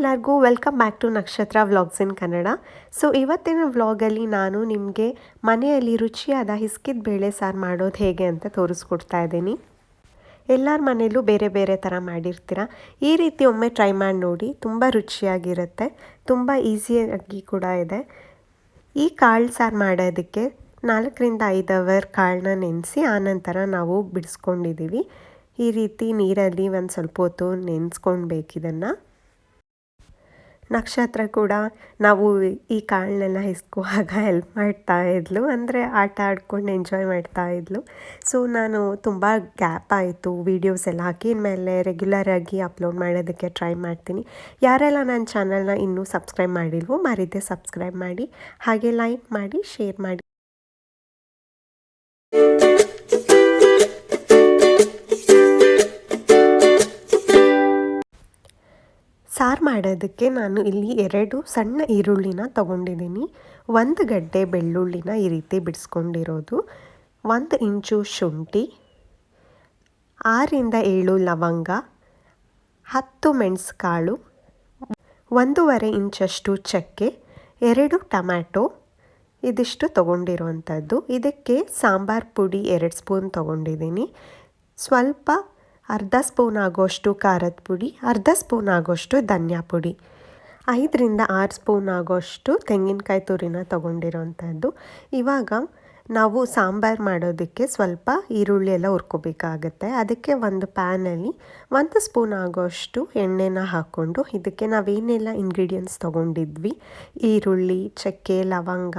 ಎಲ್ಲರಿಗೂ welcome back to Nakshatra vlogs in Kannada. So ಇವತ್ತಿನ ವ್ಲಾಗಲ್ಲಿ ನಾನು ನಿಮಗೆ ಮನೆಯಲ್ಲಿ ರುಚಿಯಾದ ಹಿಸ್ಕಿದ ಬೇಳೆ ಸಾರು ಮಾಡೋದು ಹೇಗೆ ಅಂತ ತೋರಿಸ್ಕೊಡ್ತಾ ಇದ್ದೀನಿ. ಎಲ್ಲರ ಮನೆಯಲ್ಲೂ ಬೇರೆ ಬೇರೆ ಥರ ಮಾಡಿರ್ತೀರ? ಈ ರೀತಿ ಒಮ್ಮೆ ಟ್ರೈ ಮಾಡಿ ನೋಡಿ, ತುಂಬ ರುಚಿಯಾಗಿರುತ್ತೆ, ತುಂಬ ಈಸಿಯಾಗಿ ಕೂಡ ಇದೆ. ಈ ಕಾಳು ಸಾರು ಮಾಡೋದಕ್ಕೆ ನಾಲ್ಕರಿಂದ ಐದು ಅವರ್ ಕಾಳನ್ನ ನೆನೆಸಿ, ಆನಂತರ ನಾವು ಬಿಡಿಸ್ಕೊಂಡಿದ್ದೀವಿ ಈ ರೀತಿ ನೀರಲ್ಲಿ ಒಂದು ಸ್ವಲ್ಪ ಹೊತ್ತು ನೆನೆಸ್ಕೊಳ್ಬೇಕು ಇದನ್ನು. ನಕ್ಷತ್ರ ಕೂಡ ನಾವು ಈ ಕಾಳನ್ನೆಲ್ಲ ಹಿಸ್ಕುವಾಗ ಹೆಲ್ಪ್ ಮಾಡ್ತಾ ಇದ್ಲು. ಅಂದರೆ ಆಟ ಆಡ್ಕೊಂಡು ಎಂಜಾಯ್ ಮಾಡ್ತಾ ಇದ್ಲು. ಸೊ ನಾನು ತುಂಬ ಗ್ಯಾಪ್ ಆಯಿತು. ವೀಡಿಯೋಸ್ ಎಲ್ಲ ಹಾಕಿ ಇನ್ಮೇಲೆ ರೆಗ್ಯುಲರಾಗಿ ಅಪ್ಲೋಡ್ ಮಾಡೋದಕ್ಕೆ ಟ್ರೈ ಮಾಡ್ತೀನಿ. ಯಾರೆಲ್ಲ ನನ್ನ ಚಾನಲ್ನ ಇನ್ನೂ ಸಬ್ಸ್ಕ್ರೈಬ್ ಮಾಡಿಲ್ವೋ ಮರೀದೆ ಸಬ್ಸ್ಕ್ರೈಬ್ ಮಾಡಿ. ಹಾಗೆ ಲೈಕ್ ಮಾಡಿ ಶೇರ್ ಮಾಡಿ. ಮಾಡೋದಕ್ಕೆ ನಾನು ಇಲ್ಲಿ ಎರಡು ಸಣ್ಣ ಈರುಳ್ಳಿನ ತಗೊಂಡಿದ್ದೀನಿ. ಒಂದು ಗಡ್ಡೆ ಬೆಳ್ಳುಳ್ಳಿನ ಈ ರೀತಿ ಬಿಡಿಸ್ಕೊಂಡಿರೋದು. ಒಂದು ಇಂಚು ಶುಂಠಿ, ಆರಿಂದ ಏಳು ಲವಂಗ, ಹತ್ತು ಮೆಣಸುಕಾಳು, ಒಂದೂವರೆ ಇಂಚಷ್ಟು ಚಕ್ಕೆ, ಎರಡು ಟಮ್ಯಾಟೊ ಇದಿಷ್ಟು ತೊಗೊಂಡಿರುವಂಥದ್ದು. ಇದಕ್ಕೆ ಸಾಂಬಾರು ಪುಡಿ ಎರಡು ಸ್ಪೂನ್ ತೊಗೊಂಡಿದ್ದೀನಿ. ಸ್ವಲ್ಪ ಅರ್ಧ ಸ್ಪೂನ್ ಆಗೋಷ್ಟು ಖಾರದ ಪುಡಿ, ಅರ್ಧ ಸ್ಪೂನ್ ಆಗೋಷ್ಟು ಧನಿಯಾ ಪುಡಿ. ಐದರಿಂದ ಆರು ಸ್ಪೂನ್ ಆಗೋಷ್ಟು ತೆಂಗಿನಕಾಯಿ ತುರಿನ ತೊಗೊಂಡಿರೋವಂಥದ್ದು ಇವಾಗ ನಾವು ಸಾಂಬಾರು ಮಾಡೋದಕ್ಕೆ ಸ್ವಲ್ಪ ಈರುಳ್ಳಿ ಎಲ್ಲ ಹುರ್ಕೋಬೇಕಾಗತ್ತೆ. ಅದಕ್ಕೆ ಒಂದು ಪ್ಯಾನಲ್ಲಿ ಒಂದು ಸ್ಪೂನ್ ಆಗೋಷ್ಟು ಎಣ್ಣೆನ ಹಾಕ್ಕೊಂಡು ಇದಕ್ಕೆ ನಾವೇನೆಲ್ಲ ಇಂಗ್ರೀಡಿಯೆಂಟ್ಸ್ ತೊಗೊಂಡಿದ್ವಿ. ಈರುಳ್ಳಿ, ಚಕ್ಕೆ, ಲವಂಗ,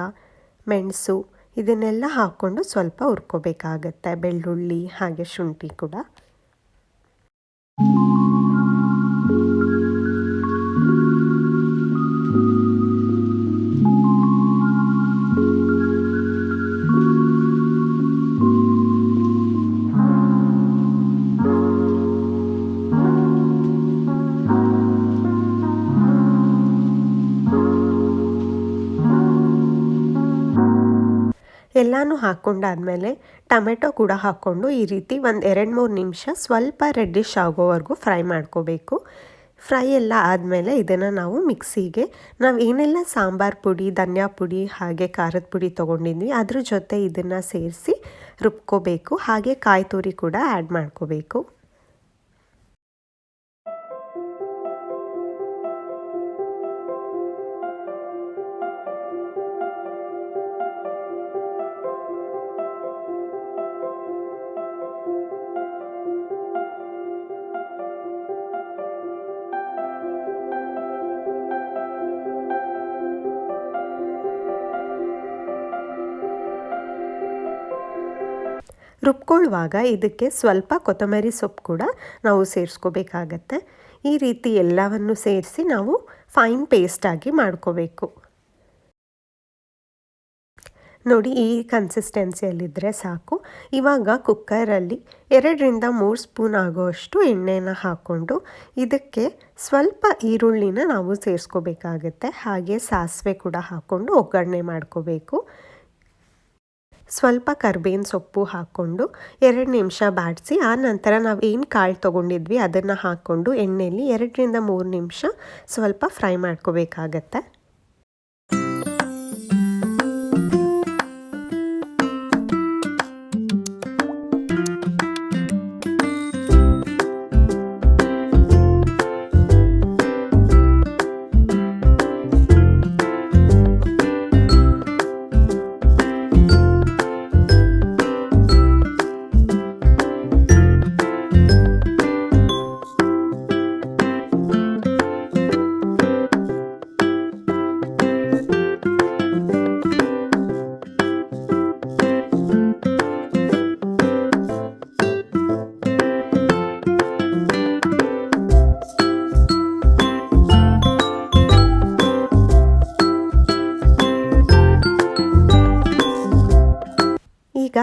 ಮೆಣಸು ಇದನ್ನೆಲ್ಲ ಹಾಕ್ಕೊಂಡು ಸ್ವಲ್ಪ ಹುರ್ಕೋಬೇಕಾಗತ್ತೆ. ಬೆಳ್ಳುಳ್ಳಿ, ಹಾಗೆ ಶುಂಠಿ ಕೂಡ. ಎಲ್ಲನೂ ಹಾಕ್ಕೊಂಡಾದಮೇಲೆ ಟೊಮೆಟೊ ಕೂಡ ಹಾಕ್ಕೊಂಡು ಈ ರೀತಿ ಒಂದು ಎರಡು ಮೂರು ನಿಮಿಷ ಸ್ವಲ್ಪ ರೆಡ್ಡಿಶ್ ಆಗೋವರೆಗೂ ಫ್ರೈ ಮಾಡ್ಕೋಬೇಕು. ಫ್ರೈ ಎಲ್ಲ ಆದಮೇಲೆ ಇದನ್ನು ನಾವು ಮಿಕ್ಸಿಗೆ ನಾವು ಏನೆಲ್ಲ ಸಾಂಬಾರು ಪುಡಿ, ಧನಿಯಾ ಪುಡಿ ಹಾಗೆ ಖಾರದ ಪುಡಿ ತೊಗೊಂಡಿದ್ವಿ, ಅದ್ರ ಜೊತೆ ಇದನ್ನು ಸೇರಿಸಿ ರುಬ್ಕೋಬೇಕು, ಹಾಗೆ ಕಾಯಿ ತುರಿ ಕೂಡ ಆ್ಯಡ್ ಮಾಡ್ಕೋಬೇಕು. ರುಬ್ಕೊಳ್ಳುವಾಗ ಇದಕ್ಕೆ ಸ್ವಲ್ಪ ಕೊತ್ತಂಬರಿ ಸೊಪ್ಪು ಕೂಡ ನಾವು ಸೇರಿಸ್ಕೋಬೇಕಾಗತ್ತೆ. ಈ ರೀತಿ ಎಲ್ಲವನ್ನು ಸೇರಿಸಿ ನಾವು ಫೈನ್ ಪೇಸ್ಟಾಗಿ ಮಾಡ್ಕೋಬೇಕು. ನೋಡಿ ಈ ಕನ್ಸಿಸ್ಟೆನ್ಸಿಯಲ್ಲಿದ್ದರೆ ಸಾಕು. ಇವಾಗ ಕುಕ್ಕರಲ್ಲಿ ಎರಡರಿಂದ ಮೂರು ಸ್ಪೂನ್ ಆಗೋಷ್ಟು ಎಣ್ಣೆನ ಹಾಕ್ಕೊಂಡು ಇದಕ್ಕೆ ಸ್ವಲ್ಪ ಈರುಳ್ಳಿನ ನಾವು ಸೇರಿಸ್ಕೋಬೇಕಾಗತ್ತೆ. ಹಾಗೆ ಸಾಸಿವೆ ಕೂಡ ಹಾಕ್ಕೊಂಡು ಒಗ್ಗರಣೆ ಮಾಡ್ಕೋಬೇಕು. ಸ್ವಲ್ಪ ಕರ್ಬೇವಿನ ಸೊಪ್ಪು ಹಾಕ್ಕೊಂಡು ಎರಡು ನಿಮಿಷ ಬಾಡಿಸಿ, ಆ ನಂತರ ನಾವು ಏನು ಕಾಳು ತೊಗೊಂಡಿದ್ವಿ ಅದನ್ನು ಹಾಕ್ಕೊಂಡು ಎಣ್ಣೆಯಲ್ಲಿ ಎರಡರಿಂದ ಮೂರು ನಿಮಿಷ ಸ್ವಲ್ಪ ಫ್ರೈ ಮಾಡ್ಕೋಬೇಕಾಗತ್ತೆ.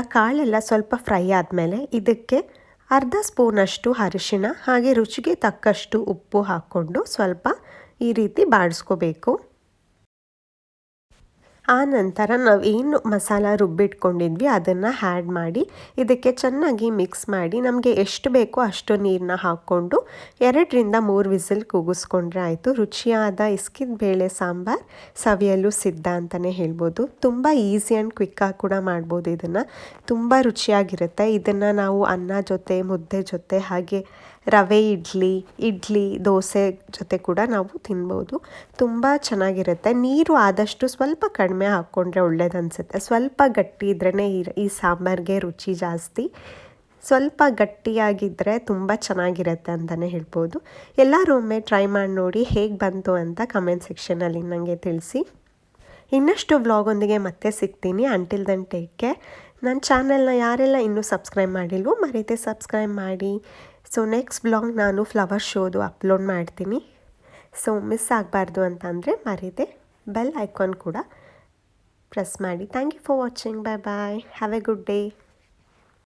ಕಾಳೆಲ್ಲ ಸ್ವಲ್ಪ ಫ್ರೈ ಆದಮೇಲೆ ಇದಕ್ಕೆ ಅರ್ಧ ಸ್ಪೂನಷ್ಟು ಅರಿಶಿಣ ಹಾಗೆ ರುಚಿಗೆ ತಕ್ಕಷ್ಟು ಉಪ್ಪು ಹಾಕ್ಕೊಂಡು ಸ್ವಲ್ಪ ಈ ರೀತಿ ಬಾಡಿಸ್ಕೋಬೇಕು. ಆ ನಂತರ ನಾವು ಏನು ಮಸಾಲ ರುಬ್ಬಿಟ್ಕೊಂಡಿದ್ವಿ, ಅದನ್ನು ಹ್ಯಾಡ್ ಮಾಡಿ, ಇದಕ್ಕೆ ಚೆನ್ನಾಗಿ ಮಿಕ್ಸ್ ಮಾಡಿ, ನಮಗೆ ಎಷ್ಟು ಬೇಕೋ ಅಷ್ಟು ನೀರನ್ನ ಹಾಕ್ಕೊಂಡು, ಎರಡರಿಂದ ಮೂರು ವಿಸಿಲ್ ಕೂಗಿಸ್ಕೊಂಡ್ರೆ ಆಯಿತು. ರುಚಿಯಾದ ಇಸ್ಕಿದ ಬೇಳೆ ಸಾಂಬಾರ್ ಸವಿಯಲು ಸಿದ್ಧ ಅಂತಲೇ ಹೇಳ್ಬೋದು. ತುಂಬ ಈಸಿ ಆ್ಯಂಡ್ ಕ್ವಿಕ್ಕಾಗಿ ಕೂಡ ಮಾಡ್ಬೋದು ಇದನ್ನು. ತುಂಬ ರುಚಿಯಾಗಿರುತ್ತೆ. ಇದನ್ನು ನಾವು ಅನ್ನ ಜೊತೆ, ಮುದ್ದೆ ಜೊತೆ ಹಾಗೆ ರವೆ ಇಡ್ಲಿ ಇಡ್ಲಿ, ದೋಸೆ ಜೊತೆ ಕೂಡ ನಾವು ತಿನ್ಬೋದು. ತುಂಬ ಚೆನ್ನಾಗಿರುತ್ತೆ. ನೀರು ಆದಷ್ಟು ಸ್ವಲ್ಪ ಕಡಿಮೆ ಹಾಕ್ಕೊಂಡ್ರೆ ಒಳ್ಳೇದನ್ಸುತ್ತೆ. ಸ್ವಲ್ಪ ಗಟ್ಟಿ ಇದ್ರೇ ಈ ಸಾಂಬಾರಿಗೆ ರುಚಿ ಜಾಸ್ತಿ. ಸ್ವಲ್ಪ ಗಟ್ಟಿಯಾಗಿದ್ದರೆ ತುಂಬ ಚೆನ್ನಾಗಿರುತ್ತೆ ಅಂತಲೇ ಹೇಳ್ಬೋದು. ಎಲ್ಲರೂ ಒಮ್ಮೆ ಟ್ರೈ ಮಾಡಿ ನೋಡಿ ಹೇಗೆ ಬಂತು ಅಂತ ಕಮೆಂಟ್ ಸೆಕ್ಷನಲ್ಲಿ ನನಗೆ ತಿಳಿಸಿ. ಇನ್ನಷ್ಟು ವ್ಲಾಗೊಂದಿಗೆ ಮತ್ತೆ ಸಿಗ್ತೀನಿ. ಅಂಟಿಲ್ ದನ್ ಟೇಕ್ ಕೇರ್ ನನ್ನ ಚಾನಲ್ನ ಯಾರೆಲ್ಲ ಇನ್ನೂ ಸಬ್ಸ್ಕ್ರೈಬ್ ಮಾಡಿಲ್ವೋ ಮರೀತೆ ಸಬ್ಸ್ಕ್ರೈಬ್ ಮಾಡಿ. ಸೊ ನೆಕ್ಸ್ಟ್ ಬ್ಲಾಗ್ ನಾನು ಫ್ಲವರ್ ಶೋದು ಅಪ್ಲೋಡ್ ಮಾಡ್ತೀನಿ. ಸೊ ಮಿಸ್ ಆಗಬಾರ್ದು ಅಂತಂದರೆ ಮರೀದೆ. ಬೆಲ್ ಐಕಾನ್ ಕೂಡ ಪ್ರೆಸ್ ಮಾಡಿ. Thank you for watching bye bye have a good day